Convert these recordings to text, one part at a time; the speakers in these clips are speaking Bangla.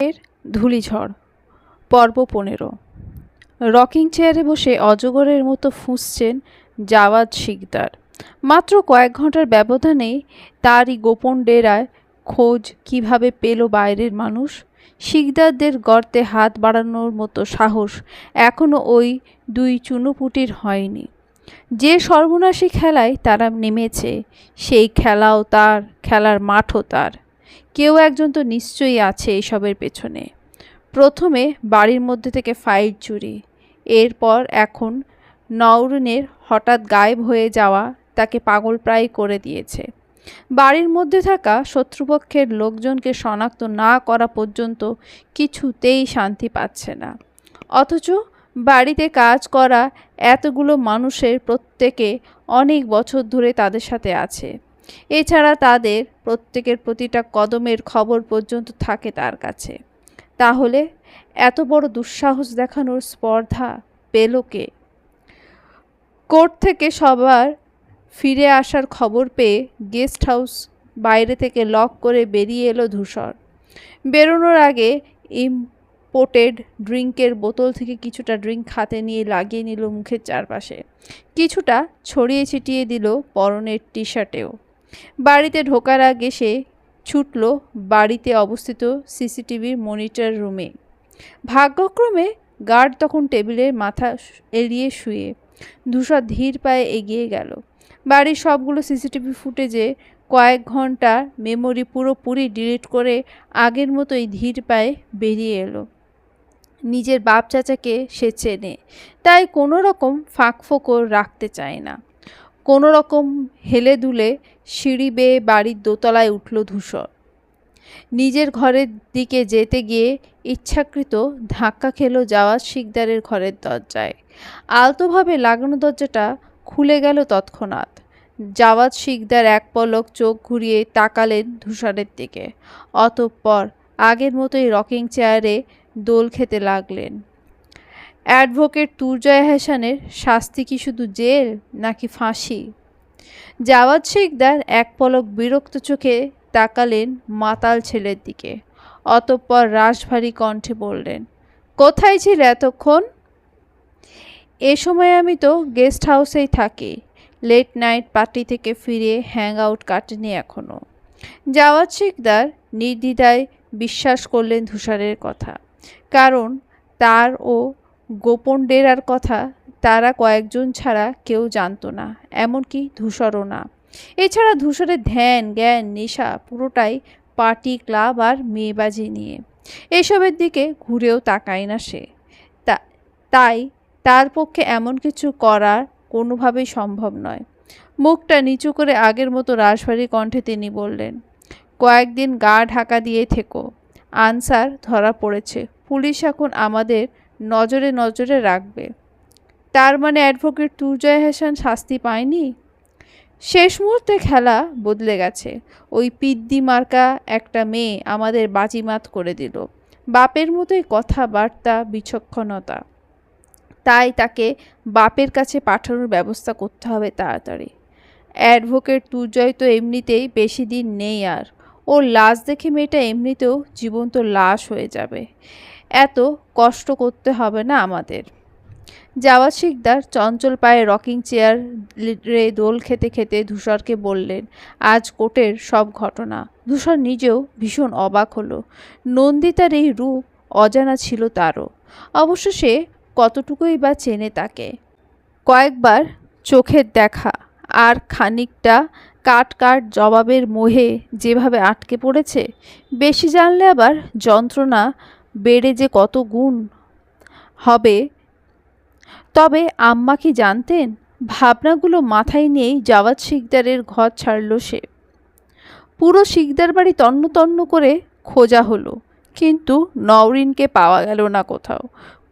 এর ধূলিঝড়। পর্ব পনেরো। রকিং চেয়ারে বসে অজগরের মতো ফুঁসছেন জাওয়াদ শিকদার। মাত্র কয়েক ঘণ্টার ব্যবধানে তারই গোপন ডেরায় খোঁজ কীভাবে পেল বাইরের মানুষ? শিকদারদের গর্তে হাত বাড়ানোর মতো সাহস এখনও ওই দুই চুনোপুটির হয়নি। যে সর্বনাশী খেলায় তারা নেমেছে, সেই খেলাও তার, খেলার মাঠও তার। কেউ একজন তো নিশ্চয়ই আছে এসবের পেছনে। প্রথমে বাড়ির মধ্যে থেকে ফাইল চুরি, এরপর এখন নওরিনের হঠাৎ গায়েব হয়ে যাওয়া তাকে পাগলপ্রায় করে দিয়েছে। বাড়ির মধ্যে থাকা শত্রুপক্ষের লোকজনকে শনাক্ত না করা পর্যন্ত কিছুতেই শান্তি পাচ্ছে না। অথচ বাড়িতে কাজ করা এতগুলো মানুষের প্রত্যেকে অনেক বছর ধরে তাদের সাথে আছে। এছাড়া তাদের প্রত্যেকের প্রতিটা কদমের খবর পর্যন্ত থাকে তার কাছে। তাহলে এত বড় দুঃসাহস দেখানোর স্পর্ধা পেল কে? কোর্ট থেকে সবার ফিরে আসার খবর পেয়ে গেস্ট হাউস বাইরে থেকে লক করে বেরিয়ে এলো ধূসর। বেরোনোর আগে ইম্পোর্টেড ড্রিঙ্কের বোতল থেকে কিছুটা ড্রিঙ্ক হাতে নিয়ে লাগিয়ে নিল মুখের চারপাশে। কিছুটা ছড়িয়ে ছিটিয়ে দিল পরনের টি শার্টেও বাড়িতে ঢোকার আগে সে ছুটল বাড়িতে অবস্থিত সিসিটিভির মনিটর রুমে। ভাগ্যক্রমে গার্ড তখন টেবিলের মাথা এড়িয়ে শুয়ে ধূসর ধীর পায়ে এগিয়ে গেল। বাড়ির সবগুলো সিসিটিভি ফুটেজে কয়েক ঘণ্টা মেমোরি পুরোপুরি ডিলিট করে আগের মতোই ধীর পায়ে বেরিয়ে এলো। নিজের বাপ চাচাকে সে চেনে, তাই কোনো রকম ফাঁক ফোকর রাখতে চায় না। কোনো রকম হেলে দুলে সিঁড়ি বেয়ে বাড়ির দোতলায় উঠল ধূসর। নিজের ঘরের দিকে যেতে গিয়ে ইচ্ছাকৃত ধাক্কা খেলো জাওয়াজ শিকদারের ঘরের দরজায়। আলতোভাবে লাগানো দরজাটা খুলে গেল তৎক্ষণাৎ। জাওয়াদ শিকদার এক পলক চোখ ঘুরিয়ে তাকালেন ধূসরের দিকে। অতঃপর আগের মতোই রকিং চেয়ারে দোল খেতে লাগলেন। অ্যাডভোকেট তুরজয় হাসানের শাস্তি কি শুধু জেল নাকি ফাঁসি? জাওয়াদ শেখদার এক পলক বিরক্ত চোখে তাকালেন মাতাল ছেলের দিকে। অতঃপর রাশভারী কণ্ঠে বললেন, কোথায় ছিল এতক্ষণ? এ সময় আমি তো গেস্ট হাউসেই থাকি। লেট নাইট পার্টি থেকে ফিরে হ্যাং আউট কাটেনি এখনও জাওয়াদ শেখদার নির্দ্বিধায় বিশ্বাস করলেন ধূষারের কথা, কারণ তার ও গোপন ডেরার কথা তারা কয়েকজন ছাড়া কেউ জানতো না, এমনকি ধূসরও না। এছাড়া ধূসরের ধ্যান, জ্ঞান, নেশা পুরোটাই পার্টি, ক্লাব আর মেয়েবাজি নিয়ে। এসবের দিকে ঘুরেও তাকায় না সে। তাই তার পক্ষে এমন কিছু করার কোনোভাবেই সম্ভব নয়। মুখটা নিচু করে আগের মতো রাশভারী কণ্ঠে তিনি বললেন, কয়েকদিন গা ঢাকা দিয়ে থেকো। আনসার ধরা পড়েছে। পুলিশ এখন আমাদের নজরে নজরে রাখবে। তার মানে অ্যাডভোকেট তুরজয় হাসান শাস্তি পায়নি? শেষ মুহূর্তে খেলা বদলে গেছে। ওই পিদ্দি মার্কা একটা মেয়ে আমাদের বাজিমাত করে দিল। বাপের মতোই কথাবার্তা, বিচক্ষণতা। তাই তাকে বাপের কাছে পাঠানোর ব্যবস্থা করতে হবে তাড়াতাড়ি। অ্যাডভোকেট তুর্জয় তো এমনিতেই বেশি দিন নেই আর। ওর লাশ দেখে মেয়েটা এমনিতেও জীবন্ত লাশ হয়ে যাবে। এত কষ্ট করতে হবে না আমাদের। জাওয়াদ শিকদার চঞ্চল পায়ে রকিং চেয়ার রে দোল খেতে খেতে ধূসরকে বললেন, আজ কোর্টের সব ঘটনা। ধূসর নিজেও ভীষণ অবাক হলো। নন্দিতার এই রূপ অজানা ছিল তারও। অবশ্য সে কতটুকুই বা চেনে তাকে। কয়েকবার চোখের দেখা, আর খানিকটা কাট কাট জবাবের মোহে যেভাবে আটকে পড়েছে, বেশি জানলে আবার যন্ত্রণা বেড়ে যে কত গুণ হবে। তবে আম্মা কি জানতেন? ভাবনাগুলো মাথায় নিয়েই জাওয়াদ শিকদারের ঘর ছাড়ল সে। পুরো শিকদার বাড়ি তন্ন তন্ন করে খোঁজা হলো, কিন্তু নওরিনকে পাওয়া গেল না কোথাও।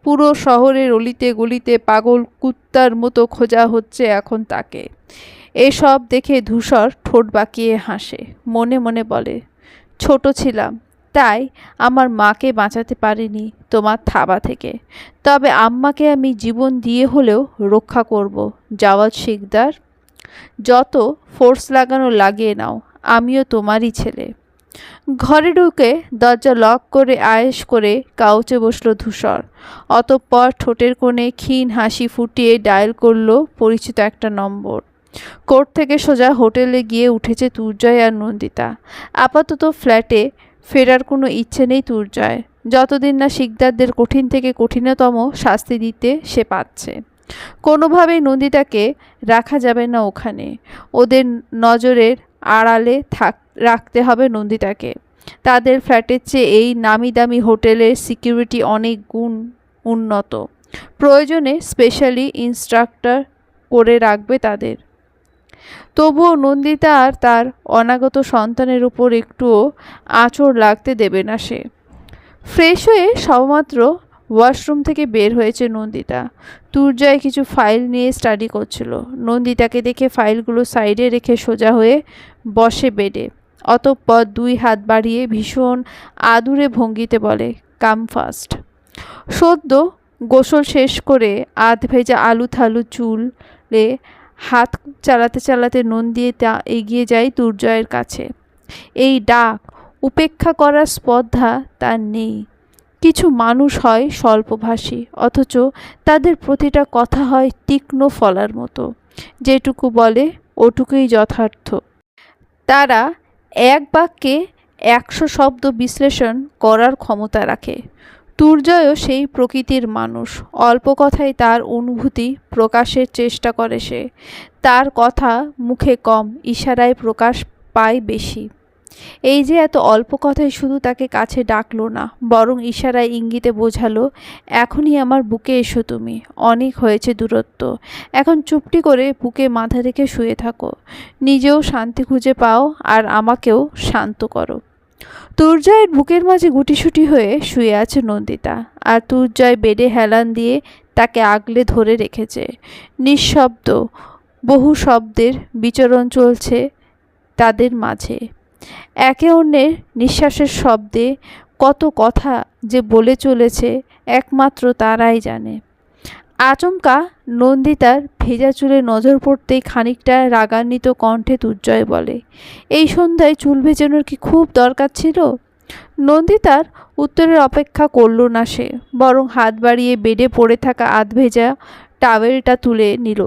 পুরো শহরের অলিতে গলিতে পাগল কুত্তার মতো খোঁজা হচ্ছে এখন তাকে। এসব দেখে ধূসর ঠোঁট বাঁকিয়ে হাসে, মনে মনে বলে, ছোট ছিলাম তাই আমার মাকে বাঁচাতে পারিনি তোমার থাবা থেকে। তবে আম্মাকে আমি জীবন দিয়ে হলেও রক্ষা করব জাওয়াদ শিকদার। যত ফোর্স লাগানো লাগিয়ে নাও, আমিও তোমারই ছেলে। ঘরে ঢুকে দরজা লক করে আয়েশ করে কাউচে বসল ধূসর। অতঃপর ঠোঁটের কোণে ক্ষীণ হাসি ফুটিয়ে ডায়াল করল পরিচিত একটা নম্বর। কোর্ট থেকে সোজা হোটেলে গিয়ে উঠেছে তুর্জয় আর নন্দিতা। আপাতত ফ্ল্যাটে ফেরার কোনো ইচ্ছে নেই তুর্জয় যতদিন না শিকদারদের কঠিন থেকে কঠিনতম শাস্তি দিতে সে পাচ্ছে কোনোভাবেই নন্দিতাকে রাখা যাবে না ওখানে। ওদের নজরের আড়ালে থাক, রাখতে হবে নন্দিতাকে। তাদের ফ্ল্যাটের চেয়ে এই নামি দামি হোটেলের সিকিউরিটি অনেক গুণ উন্নত। প্রয়োজনে স্পেশালি ইনস্ট্রাক্টর করে রাখবে তাদের। তবুও নন্দিতা আর তার অনাগত সন্তানের উপর একটুও আঁচড় লাগতে দেবে না সে। ফ্রেশ হয়ে সবমাত্র ওয়াশরুম থেকে বের হয়েছে নন্দিতা। তুর্জয় কিছু ফাইল নিয়ে স্টাডি করছিল। নন্দিতাকে দেখে ফাইলগুলো সাইডে রেখে সোজা হয়ে বসে বেডে। অতঃপর দুই হাত বাড়িয়ে ভীষণ আদুরে ভঙ্গিতে বলে, কাম ফাস্ট। সদ্য গোসল শেষ করে আধ ভেজা আলু থালু চুলে হাত চালাতে চালাতে নুন দিয়ে তা এগিয়ে যায় দুর্জয়ের কাছে। এই ডাক, উপেক্ষা করার স্পর্ধা তার নেই। কিছু মানুষ হয় স্বল্পভাষী, অথচ তাদের প্রতিটা কথা হয় তীক্ষ্ণ ফলার মতো। যেটুকু বলে, ওটুকুই যথার্থ। তারা এক বাক্যে একশো শব্দ বিশ্লেষণ করার ক্ষমতা রাখে। তুর্জয়ও সেই প্রকৃতির মানুষ। অল্প কথায় তার অনুভূতি প্রকাশের চেষ্টা করে সে। তার কথা মুখে কম, ইশারায় প্রকাশ পায় বেশি। এই যে এত অল্প কথায় শুধু তাকে কাছে ডাকলো না, বরং ইশারায় ইঙ্গিতে বোঝালো, এখনই আমার বুকে এসো তুমি, অনেক হয়েছে দূরত্ব। এখন চুপটি করে বুকে মাথা রেখে শুয়ে থাকো। নিজেও শান্তি খুঁজে পাও আর আমাকেও শান্ত করো। তুর্জয়ের বুকের মাঝে গুটিসুটি হয়ে শুয়ে আছে নন্দিতা, আর তুর্জয় বেডে হেলান দিয়ে তাকে আগলে ধরে রেখেছে। নিঃশব্দ, বহু শব্দের বিচরণ চলছে তাদের মাঝে। একে অন্যের নিঃশ্বাসের শব্দে কত কথা যে বলে চলেছে, একমাত্র তারাই জানে। আচমকা নন্দিতার ভেজা চুলে নজর পড়তেই খানিকটা রাগান্বিত কণ্ঠে দুর্জয় বলে, এই সন্ধ্যায় চুল ভেজানোর কি খুব দরকার ছিল? নন্দিতার উত্তরের অপেক্ষা করল না সে, বরং হাত বাড়িয়ে বেডে পড়ে থাকা আধ ভেজা টাওয়েলটা তুলে নিল।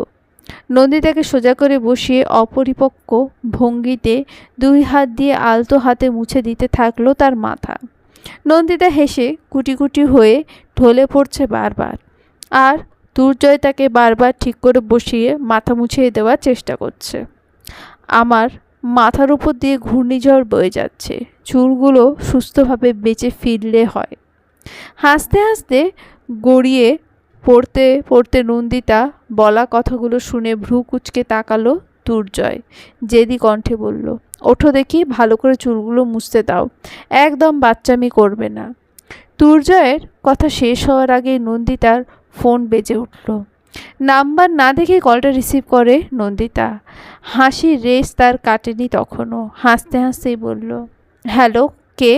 নন্দিতাকে সোজা করে বসিয়ে অপরিপক্ক ভঙ্গিতে দুই হাত দিয়ে আলতো হাতে মুছে দিতে থাকল তার মাথা। নন্দিতা হেসে কুটি কুটি হয়ে ঢলে পড়ছে বারবার। আর দুর্জয় তাকে বারবার ঠিক করে বসিয়ে মাথা মুছিয়ে দেওয়ার চেষ্টা করছে। আমার মাথার উপর দিয়ে ঘূর্ণিঝড় বয়ে যাচ্ছে। চুলগুলো সুস্থভাবে বেঁচে ফিরলে হয়। হাসতে হাসতে গড়িয়ে পড়তে পড়তে নন্দিতা বলা কথাগুলো শুনে ভ্রু কুচকে তাকালো দুর্জয়। জেদি কণ্ঠে বলল, ওঠো দেখি, ভালো করে চুলগুলো মুছতে দাও। একদম বাচ্চামি করবে না। দুর্জয়ের কথা শেষ হওয়ার আগে নন্দিতার ফোন বেজে উঠল। নাম্বার না দেখে কলটা রিসিভ করে নন্দিতা। হাসির রেস তার কাটেনি তখনও। হাসতে হাসতেই বলল, হ্যালো, কে?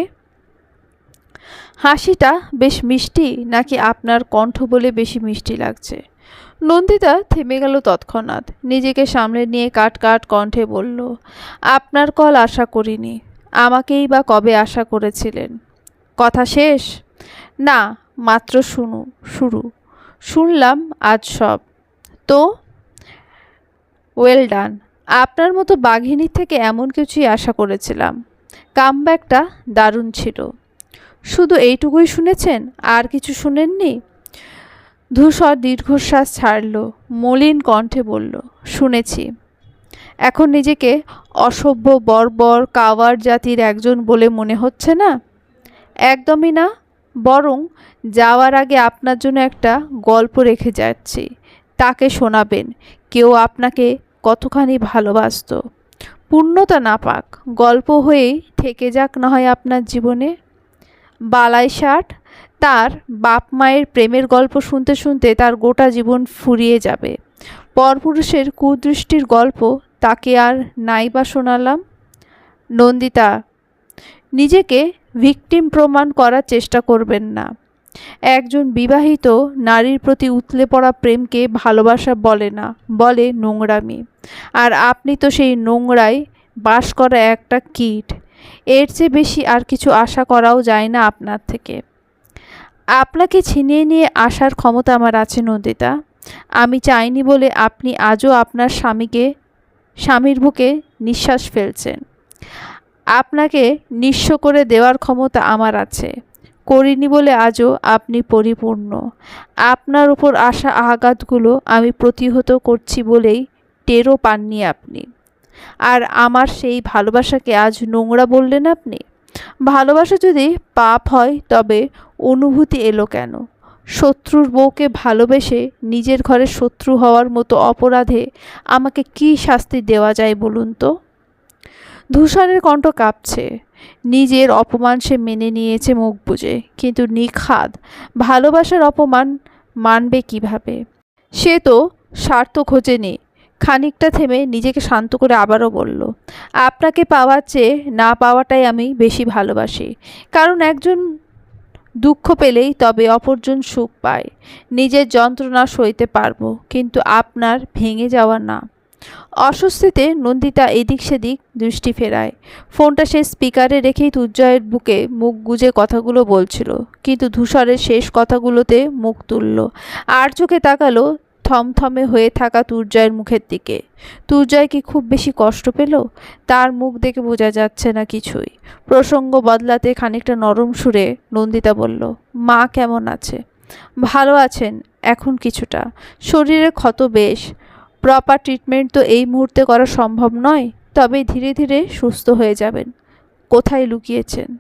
হাসিটা বেশ মিষ্টি, নাকি আপনার কণ্ঠ বলে বেশি মিষ্টি লাগছে? নন্দিতা থেমে গেল তৎক্ষণাৎ। নিজেকে সামলে নিয়ে কাট কাট কণ্ঠে বলল, আপনার কল আশা করিনি। আমাকেই বা কবে আশা করেছিলেন? কথা শেষ? না, মাত্র শুনু, শুরু। শুনলাম আজ সব। তো ওয়েল ডান আপনার মতো বাঘিনীর থেকে এমন কিছুই আশা করেছিলাম। কামব্যাকটা দারুণ ছিল। শুধু এইটুকুই শুনেছেন? আর কিছু শুনেননি? ধূসর দীর্ঘশ্বাস ছাড়ল, মলিন কণ্ঠে বলল, শুনেছি। এখন নিজেকে অসভ্য, বর্বর, কাওয়ার জাতির একজন বলে মনে হচ্ছে না? একদমই না। বরং যাওয়ার আগে আপনার জন্য একটা গল্প রেখে যাচ্ছি। তাকে শোনাবেন। কেউ আপনাকে কতখানি ভালোবাসত। পূর্ণতা না পাক, গল্প হয়েই থেকে যাক না হয় আপনার জীবনে। বালাই ষাট, তার বাপ মায়ের প্রেমের গল্প শুনতে শুনতে তার গোটা জীবন ফুরিয়ে যাবে। পরপুরুষের কুদৃষ্টির গল্প, তাকে আর নাই বা শোনালাম। নন্দিতা, নিজেকে ভিকটিম প্রমাণ করার চেষ্টা করবেন না। একজন বিবাহিত নারীর প্রতি উতলে পড়া প্রেমকে ভালোবাসা বলে না, বলে নোংরামি। আর আপনি তো সেই নোংরায় বাস করা একটা কীট। এর চেয়ে বেশি আর কিছু আশা করাও যায় না আপনার থেকে। আপনাকে ছিনিয়ে নিয়ে আসার ক্ষমতা আমার আছে নন্দিতা। আমি চাইনি বলে আপনি আজও আপনার স্বামীকে, স্বামীর বুকে নিঃশ্বাস ফেলছেন। আপনাকে নিঃস্ব করে দেওয়ার ক্ষমতা আমার আছে। করিনি বলে আজও আপনি পরিপূর্ণ। আপনার উপর আসা আঘাতগুলো আমি প্রতিহত করছি বলেই টেরও পাননি আপনি। আর আমার সেই ভালোবাসাকে আজ নোংরা বললেন আপনি? ভালোবাসা যদি পাপ হয়, তবে অনুভূতি এলো কেন? শত্রুর বউকে ভালোবেসে নিজের ঘরে শত্রু হওয়ার মতো অপরাধে আমাকে কি শাস্তি দেওয়া যায় বলুন তো? ধূসরের কণ্ঠ কাঁপছে। নিজের অপমান সে মেনে নিয়েছে মুখ বুজে। কিন্তু নিখাদ, ভালোবাসার অপমান মানবে কীভাবে? সে তো স্বার্থ খোঁজেনি খানিকটা থেমে নিজেকে শান্ত করে আবারও বলল, আপনাকে পাওয়ার চেয়ে না পাওয়াটাই আমি বেশি ভালোবাসি। কারণ একজন দুঃখ পেলেই তবে অপরজন সুখ পায়। নিজের যন্ত্রণা সইতে পারব, কিন্তু আপনার ভেঙে যাওয়া না। অস্বস্তিতে নন্দিতা এদিক সেদিক দৃষ্টি ফেরায়। ফোনটা সে স্পিকারে রেখেই তুর্জয়ের বুকে মুখ গুজে কথাগুলো বলছিল, কিন্তু ধূসরের শেষ কথাগুলোতে মুখ তুলল। আর চোখে তাকালো থমথমে হয়ে থাকা তুর্জয়ের মুখের দিকে। তুর্জয় কি খুব বেশি কষ্ট পেল? তার মুখ দেখে বোঝা যাচ্ছে না কিছুই। প্রসঙ্গ বদলাতে খানিকটা নরম সুরে নন্দিতা বলল, মা কেমন আছে? ভালো আছেন, এখন কিছুটা। শরীরে ক্ষত বেশ প্রপার ট্রিটমেন্ট তো এই মুহূর্তে করা সম্ভব নয়, তবে ধীরে ধীরে সুস্থ হয়ে যাবেন। কোথায় লুকিয়েছেন?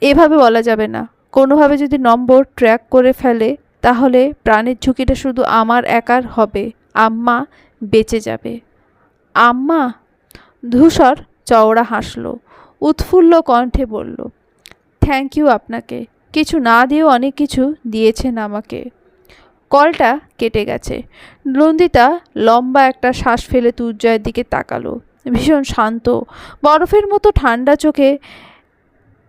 এভাবে বলা যাবে না। কোনোভাবে যদি নম্বর ট্র্যাক করে ফেলে, তাহলে প্রাণের ঝুঁকিটা শুধু আমার একার হবে, আম্মা বেঁচে যাবে। আম্মা? ধূসর চওড়া হাসলো, উৎফুল্ল কণ্ঠে বলল থ্যাংক ইউ আপনাকে। কিছু না দিয়েও অনেক কিছু দিয়েছেন আমাকে। কলটা কেটে গেছে। নন্দিতা লম্বা একটা শ্বাস ফেলে তুর্জয়ের দিকে তাকালো। ভীষণ শান্ত। বরফের মতো ঠান্ডা চোখে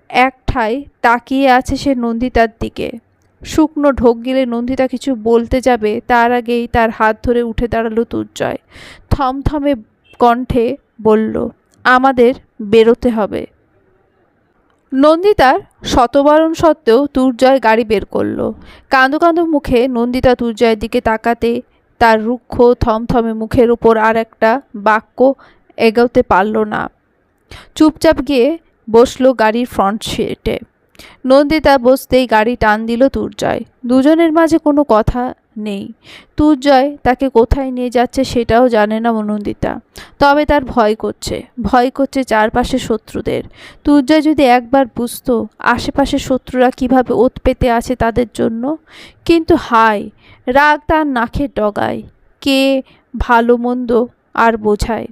এক ঠাই তাকিয়ে আছে সে নন্দিতার দিকে। শুকনো ঢোক গেলে নন্দিতা কিছু বলতে যাবে, তার আগেই তার হাত ধরে উঠে দাঁড়াল তুর্জয় থমথমে কণ্ঠে বলল, আমাদের বেরোতে হবে। নন্দিতার শতবারণ সত্ত্বেও তুর্জয় গাড়ি বের করল। কাঁদো কাঁদো মুখে নন্দিতা তুর্জয়ের দিকে তাকাতে তার রুক্ষ, থমথমে মুখের উপর আর একটা বাক্য এগোতে পারল না। চুপচাপ গিয়ে বসল গাড়ির ফ্রন্ট সিটে। নন্দিতা বসতেই গাড়ি টান দিল তুর্জয় দুজনের মাঝে কোনো কথা নেই। তুর্জয় তাকে কোথায় নিয়ে যাচ্ছে সেটাও জানে না নন্দিতা তবে তার ভয় করছে। ভয় করছে চারপাশে শত্রুদের। তুর্জয় যদি একবার বুঝতো আশেপাশে শত্রুরা কীভাবে ওত পেতে আছে তাদের জন্য। কিন্তু হায়, রাগ তার নাকের ডগায়। কে ভালো মন্দ আর বোঝায়।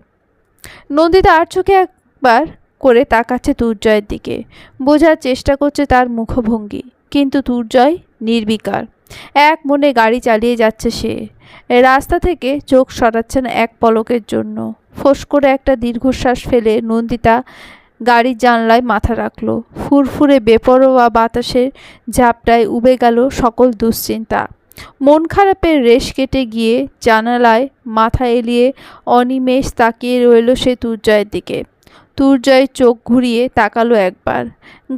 নন্দিতা আর চোখে একবার করে তাকাচ্ছে তুর্জয়ের দিকে। বোঝার চেষ্টা করছে তার মুখভঙ্গি। কিন্তু তুর্জয় নির্বিকার। এক মনে গাড়ি চালিয়ে যাচ্ছে সে। রাস্তা থেকে চোখ সরাচ্ছে না এক পলকের জন্য। ফোঁস করে একটা দীর্ঘশ্বাস ফেলে নন্দিতা গাড়ির জানলায় মাথা রাখল। ফুরফুরে বেপরোয়া বাতাসের ঝাপটায় উবে গেল সকল দুশ্চিন্তা। মন খারাপের রেশ কেটে গিয়ে জানালায় মাথা এলিয়ে অনিমেষ তাকিয়ে রইল সে তুর্জয়ের দিকে। তুর্জয় চোখ ঘুরিয়ে তাকালো একবার।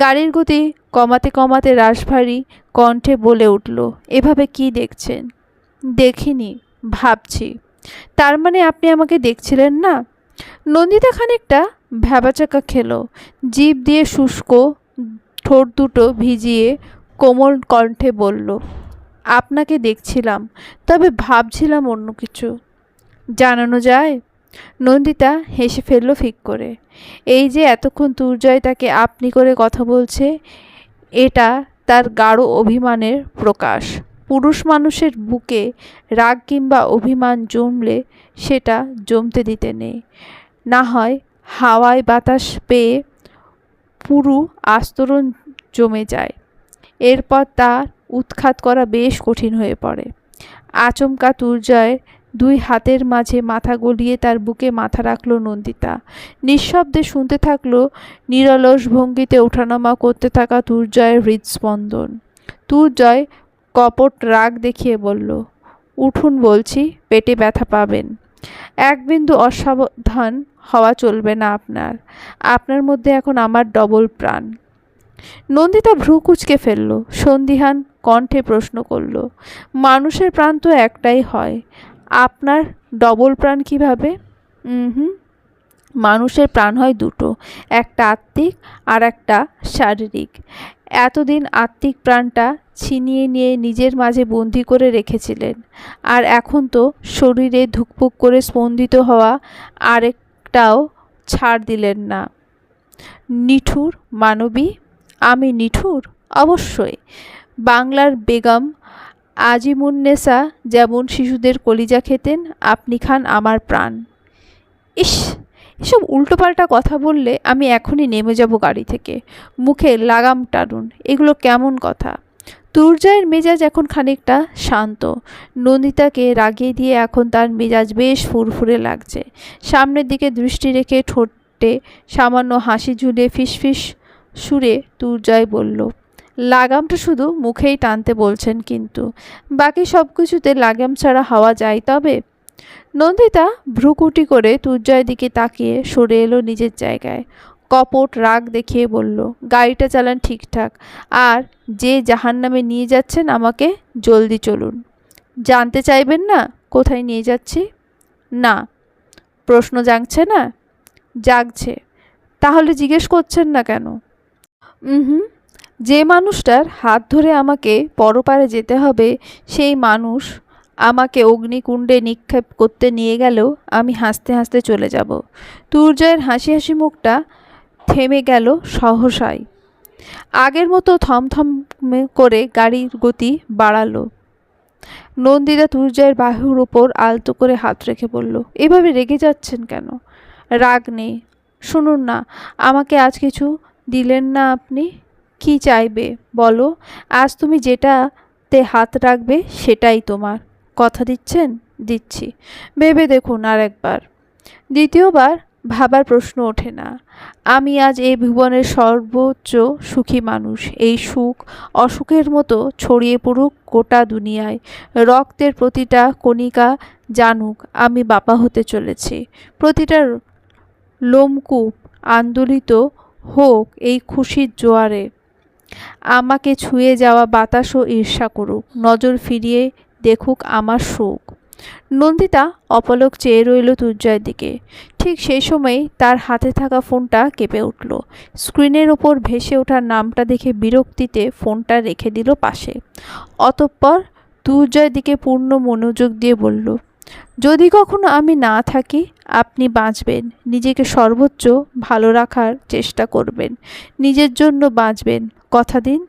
গাড়ির গতি কমাতে কমাতে রাশভারী কণ্ঠে বলে উঠল, এভাবে কি দেখছেন? দেখিনি, ভাবছি। তার মানে আপনি আমাকে দেখছিলেন না? নন্দিতা খানিকটা ভ্যাবাচাকা খেলো, জিভ দিয়ে শুষ্ক ঠোঁট দুটো ভিজিয়ে কোমল কণ্ঠে বলল, আপনাকে দেখছিলাম, তবে ভাবছিলাম অন্য কিছু। জানানো যায়? নন্দিতা হেসে ফেলল ফিক করে। এই যে এতক্ষণ তুর্জয় তাকে আপনি করে কথা বলছে, এটা তার গাঢ় অভিমানের প্রকাশ। পুরুষ মানুষের বুকে রাগ কিংবা অভিমান জমলে সেটা জমতে দিতে নেই। না হয় হাওয়ায় বাতাস পেয়ে পুরু আস্তরণ জমে যায়। এরপর তার উৎখাত করা বেশ কঠিন হয়ে পড়ে। আচমকা তুর্জয়ের দুই হাতের মাঝে মাথা গলিয়ে তার বুকে মাথা রাখল নন্দিতা। নিঃশব্দে শুনতে থাকল নিরলস ভঙ্গিতে ওঠানামা করতে থাকা তুর্জয়ের হৃদস্পন্দন। তুর্জয় কপট রাগ দেখিয়ে বলল, উঠুন বলছি, পেটে ব্যথা পাবেন। এক বিন্দু অসাবধান হওয়া চলবে না আপনার। আপনার মধ্যে এখন আমার ডবল প্রাণ। নন্দিতা ভ্রু কুচকে ফেলল সন্দিহান কণ্ঠে প্রশ্ন করল, মানুষের প্রাণ তো একটাই হয়। আপনার ডবল প্রাণ কীভাবে? হুম মানুষের প্রাণ হয় দুটো, একটা আত্মিক আর একটা শারীরিক। এতদিন আত্মিক প্রাণটা ছিনিয়ে নিয়ে নিজের মাঝে বন্দি করে রেখেছিলেন। আর এখন তো শরীরে ধুকপুক করে স্পন্দিত হওয়া আরেকটাও ছাড় দিলেন না। নিঠুর মানবী? আমি নিঠুর? অবশ্যই। বাংলার বেগম আজিমুন্নেসা যেমন শিশুদের কলিজা খেতেন, আপনি খান আমার প্রাণ। ইস, এসব উল্টোপাল্টা কথা বললে আমি এখনই নেমে যাব গাড়ি থেকে। মুখে লাগাম টানুন, এগুলো কেমন কথা? তুর্জয়ের মেজাজ এখন খানিকটা শান্ত। নন্দিতাকে রাগিয়ে দিয়ে এখন তার মেজাজ বেশ ফুরফুরে লাগছে। সামনের দিকে দৃষ্টি রেখে ঠোঁটে সামান্য হাসি ঝুলে ফিসফিস সুরে তুর্জয় বলল লাগামটা শুধু মুখেই টানতে বলছেন কিন্তু। বাকি সব কিছুতে লাগাম ছাড়া হাওয়া যায় তবে? নন্দিতা ভ্রুকুটি করে তুর্জয়ের দিকে তাকিয়ে সরে এলো নিজের জায়গায়। কপট রাগ দেখিয়ে বলল, গাড়িটা চালান ঠিকঠাক। আর যে জাহান নামে নিয়ে যাচ্ছেন আমাকে জলদি চলুন। জানতে চাইবেন না কোথায় নিয়ে যাচ্ছি? না। প্রশ্ন জাগছে না? জাগছে। তাহলে জিজ্ঞেস করছেন না কেন? হুম। যে মানুষটার হাত ধরে আমাকে পরপারে যেতে হবে, সেই মানুষ আমাকে অগ্নিকুণ্ডে নিক্ষেপ করতে নিয়ে গেলেও আমি হাসতে হাসতে চলে যাব। তুর্জয়ের হাসি হাসি মুখটা থেমে গেল সহসায়। আগের মতো থমথম করে গাড়ির গতি বাড়ালো। নন্দিতা তুর্জয়ের বাহুর ওপর আলতো করে হাত রেখে বলল, এভাবে রেগে যাচ্ছেন কেন? রাগ নেই। শুনুন না, আমাকে আজ কিছু দিলেন না আপনি? কি চাইবে? বলো, আজ তুমি যেটাতে হাত রাখবে সেটাই তোমার। কথা দিচ্ছেন? দিচ্ছি। ভেবে দেখুন আর একবার। দ্বিতীয়বার ভাবার প্রশ্ন ওঠে না। আমি আজ এই ভুবনের সর্বোচ্চ সুখী মানুষ। এই সুখ অসুখের মতো ছড়িয়ে পড়ুক গোটা দুনিয়ায়। রক্তের প্রতিটা কণিকা জানুক, আমি বাবা হতে চলেছি। প্রতিটা লোমকূপ আন্দোলিত হোক এই খুশির জোয়ারে। আমাকে ছুঁয়ে যাওয়া বাতাসও ঈর্ষা করুক, নজর ফিরিয়ে দেখুক আমার সুখ নন্দিতা অপলক চেয়ে রইল তুর্জয়ের দিকে। ঠিক সেই সময় তার হাতে থাকা ফোনটা কেঁপে উঠল। স্ক্রিনের ওপর ভেসে ওঠার নামটা দেখে বিরক্তিতে ফোনটা রেখে দিল পাশে। অতঃপর তুর্জয়ের দিকে পূর্ণ মনোযোগ দিয়ে বলল, যদি কখনো আমি না থাকি, আপনি বাঁচবেন। নিজেকে সর্বোচ্চ ভালো রাখার চেষ্টা করবেন। নিজের জন্য বাঁচবেন। কথা দিন।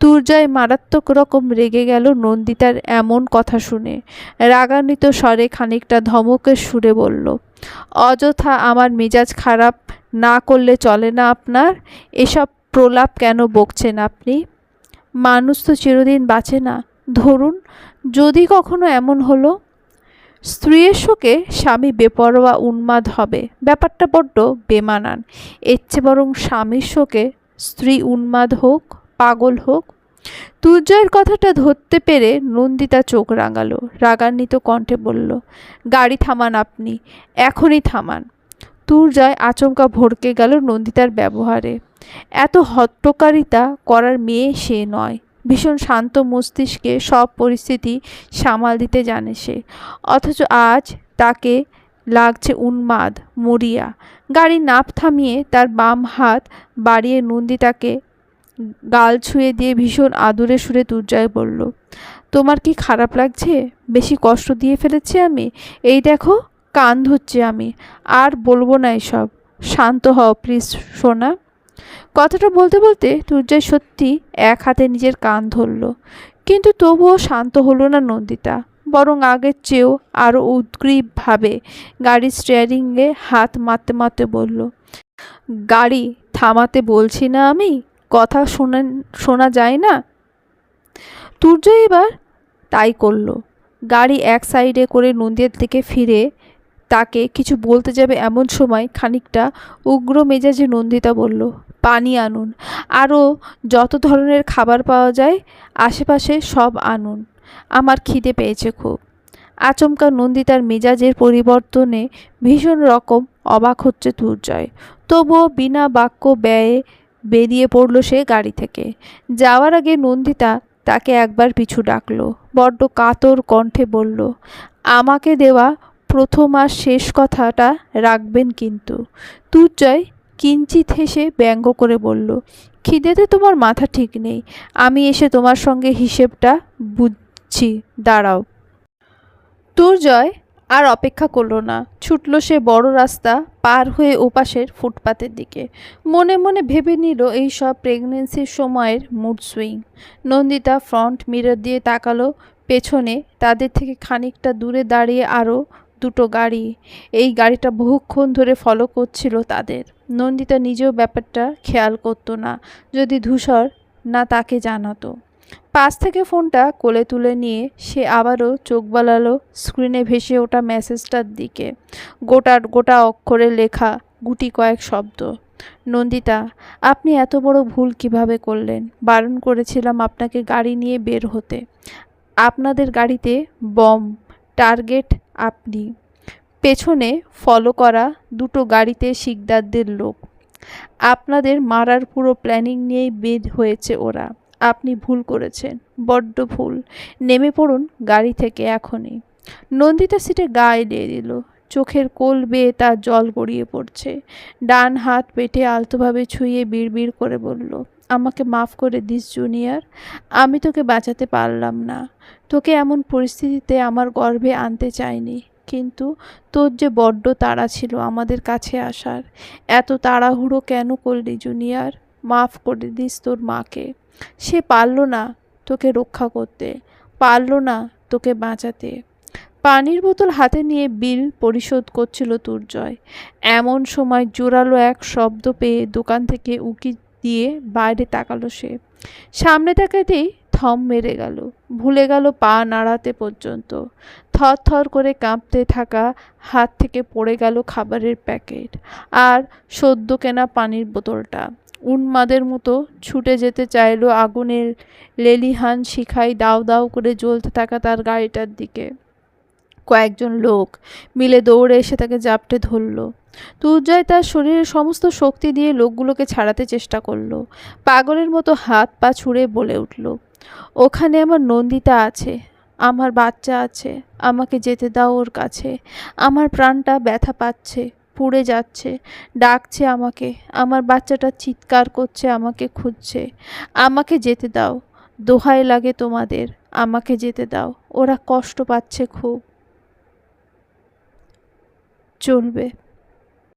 তুর্জয় মারাত্মক রকম রেগে গেল নন্দিতার এমন কথা শুনে। রাগান্বিত স্বরে খানিকটা ধমকের সুরে বলল, অযথা আমার মেজাজ খারাপ না করলে চলে না আপনার? এসব প্রলাপ কেন বকছেন আপনি? মানুষ তো চিরদিন বাঁচে না। ধরুন, যদি কখনো এমন হলো? স্ত্রীর শোকে স্বামী বেপরোয়া উন্মাদ হবে। ব্যাপারটা বড্ড বেমানান। এর চেয়ে বরং স্বামীর শোকে স্ত্রী উন্মাদ হোক, পাগল হোক তুর্জয়ের কথাটা ধরতে পেরে নন্দিতা চোখ রাঙালো। রাগান্বিত কণ্ঠে বলল, গাড়ি থামান আপনি, এখনই থামান। তুর্জয় আচমকা ভড়কে গেল নন্দিতার ব্যবহারে। এত হট্টকারিতা করার মেয়ে সে নয়। ভীষণ শান্ত মস্তিষ্কে সব পরিস্থিতি সামাল দিতে জানে সে। অথচ আজ তাকে লাগছে উন্মাদ, মরিয়া। গাড়ি নাপ থামিয়ে তার বাম হাত বাড়িয়ে নন্দিতাকে গাল ছুঁয়ে দিয়ে ভীষণ আদুরে সুরে তুর্জয় বলল, তোমার কি খারাপ লাগছে? বেশি কষ্ট দিয়ে ফেলেছি আমি? এই দেখো, কান ধরছি আমি। আর বলব না এসব। শান্ত হও প্লিজ, সোনা। কথাটা বলতে বলতে তুর্জয় সত্যি এক হাতে নিজের কান ধরল। কিন্তু তবুও শান্ত হলো না নন্দিতা। বরং আগের চেয়েও আরও উদ্গ্রীবভাবে গাড়ির স্টিয়ারিংয়ে হাত মারতে মারতে বলল, গাড়ি থামাতে বলছি না আমি? কথা শোনেন শোনা যায় না? তুর্য এবার তাই করল, গাড়ি এক সাইডে করে নন্দিয়ার দিকে ফিরে তাকে কিছু বলতে যাবে এমন সময় খানিকটা উগ্র মেজাজে নন্দিতা বলল, পানি আনুন, আরও যত ধরনের খাবার পাওয়া যায়, আশেপাশে সব আনুন। আমার খিদে পেয়েছে খুব। আচমকা নন্দিতার মেজাজের পরিবর্তনে ভীষণ রকম অবাক হচ্ছে দুর্জয়। তবুও বিনা বাক্য ব্যয়ে বেরিয়ে পড়ল সে গাড়ি থেকে। যাওয়ার আগে নন্দিতা তাকে একবার পিছু ডাকলো। বড্ড কাতর কণ্ঠে বলল, আমাকে দেওয়া প্রথম আর শেষ কথাটা রাখবেন কিন্তু। দুর্জয় কিঞ্চিত হেসে ব্যঙ্গ করে বলল, খিদেতে তোমার মাথা ঠিক নেই। আমি এসে তোমার সঙ্গে হিসেবটা বুঝছি দাঁড়াও। দুর্জয় আর অপেক্ষা করল না। ছুটল সে বড় রাস্তা পার হয়ে ওপাশের ফুটপাতের দিকে। মনে মনে ভেবে নিল এই সব প্রেগনেন্সির সময়ের mood swing Nandita front mirror দিয়ে তাকালো, পেছনে তাদের থেকে খানিকটা দূরে দাঁড়িয়ে আরও দুটো গাড়ি। এই গাড়িটা বহুক্ষণ ধরে ফলো করছিল তাদের। নন্দিতা নিজেও ব্যাপারটা খেয়াল করতো না, যদি ধূসর না তাকে জানাতো। পাশ থেকে ফোনটা কোলে তুলে নিয়ে সে আবারও চোখ বালালো স্ক্রিনে ভেসে ওঠা মেসেজটার দিকে। গোটার গোটা অক্ষরে লেখা গুটি কয়েক শব্দ। নন্দিতা, আপনি এত বড় ভুল কীভাবে করলেন? বারণ করেছিলাম আপনাকে গাড়ি নিয়ে বের হতে। আপনাদের গাড়িতে বম, টার্গেট আপনি। পেছনে ফলো করা দুটো গাড়িতে শিকদারদের লোক। আপনাদের মারার পুরো প্ল্যানিং নিয়েই বের হয়েছে ওরা। আপনি ভুল করেছেন, বড্ড ভুল। নেমে পড়ুন গাড়ি থেকে এখনই। নন্দিতা সিটে গা এলিয়ে দিল। চোখের কোল বেয়ে তার জল গড়িয়ে পড়ছে। ডান হাত পেটে আলতোভাবে ছুঁয়ে বিড়বিড় করে বলল, আমাকে মাফ করে দিস, জুনিয়র। আমি তোকে বাঁচাতে পারলাম না। তোকে এমন পরিস্থিতিতে আমার গর্ভে আনতে চাইনি। কিন্তু তোর যে বড্ড তাড়া ছিল আমাদের কাছে আসার, এত তাড়াহুড়ো কেন করলি, জুনিয়র? মাফ করে দিস তোর মাকে। সে পারল না তোকে রক্ষা করতে, পারল না তোকে বাঁচাতে। পানির বোতল হাতে নিয়ে বিল পরিশোধ করছিল দুর্জয়। এমন সময় জোরালো এক শব্দ পেয়ে দোকান থেকে উকি দিয়ে বাইরে তাকালো সে। সামনে তাকাতেই থম মেরে গেল, ভুলে গেল পা নাড়াতে পর্যন্ত। থর থর করে কাঁপতে থাকা হাত থেকে পড়ে গেল খাবারের প্যাকেট আর সদ্য কেনা পানির বোতলটা। উন্মাদের মতো ছুটে যেতে চাইলো আগুনের লেলিহান শিখাই দাউ দাউ করে জ্বলতে থাকা তার গাড়িটার দিকে। কয়েকজন লোক মিলে দৌড়ে এসে তাকে জাপটে ধরল। দুর্জয় তার শরীরের সমস্ত শক্তি দিয়ে লোকগুলোকে ছাড়াতে চেষ্টা করল। পাগলের মতো হাত পা ছুঁড়ে বলে উঠল, ওখানে আমার নন্দিতা আছে, আমার বাচ্চা আছে, আমাকে যেতে দাও ওর কাছে। আমার প্রাণটা ব্যথা পাচ্ছে পুড়ে যাচ্ছে, ডাকছে আমাকে, আমার বাচ্চাটা চিৎকার করছে, আমাকে খুঁজছে। আমাকে যেতে দাও, দোহাই লাগে তোমাদের, আমাকে যেতে দাও, ওরা কষ্ট পাচ্ছে খুব। চলবে।